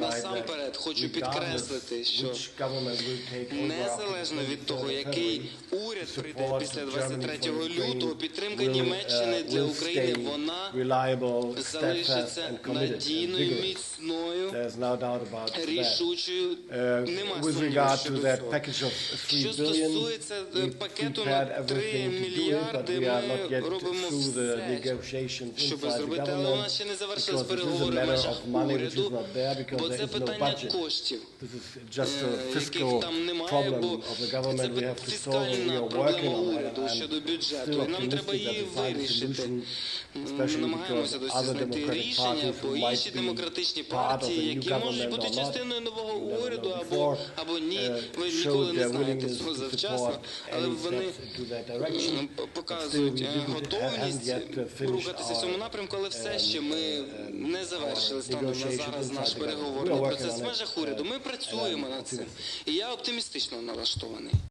Насамперед хочу підкреслити, що незалежно від того, який уряд прийде після 23 лютого, підтримка Німеччини для України вона залишиться надійною, міцною, There's no doubt about that. Uh, with regard to that package of 3 billion, we prepared everything to do it, but we are not yet through the negotiations inside the government because this is a matter of money which is not there because there is no budget. This is just a fiscal problem of the government we have to solve and we are working on it. I'm still optimistic that we find a solution, especially because other democratic parties who might be part of the які можуть бути частиною нового уряду або, або ні, uh, ви ніколи не знаєте цього завчасно, але вони показують е, готовність рухатися в цьому напрямку, але все ще ми не завершили станом на зараз наш переговорний процес в межах уряду. Ми працюємо над цим, і я оптимістично налаштований.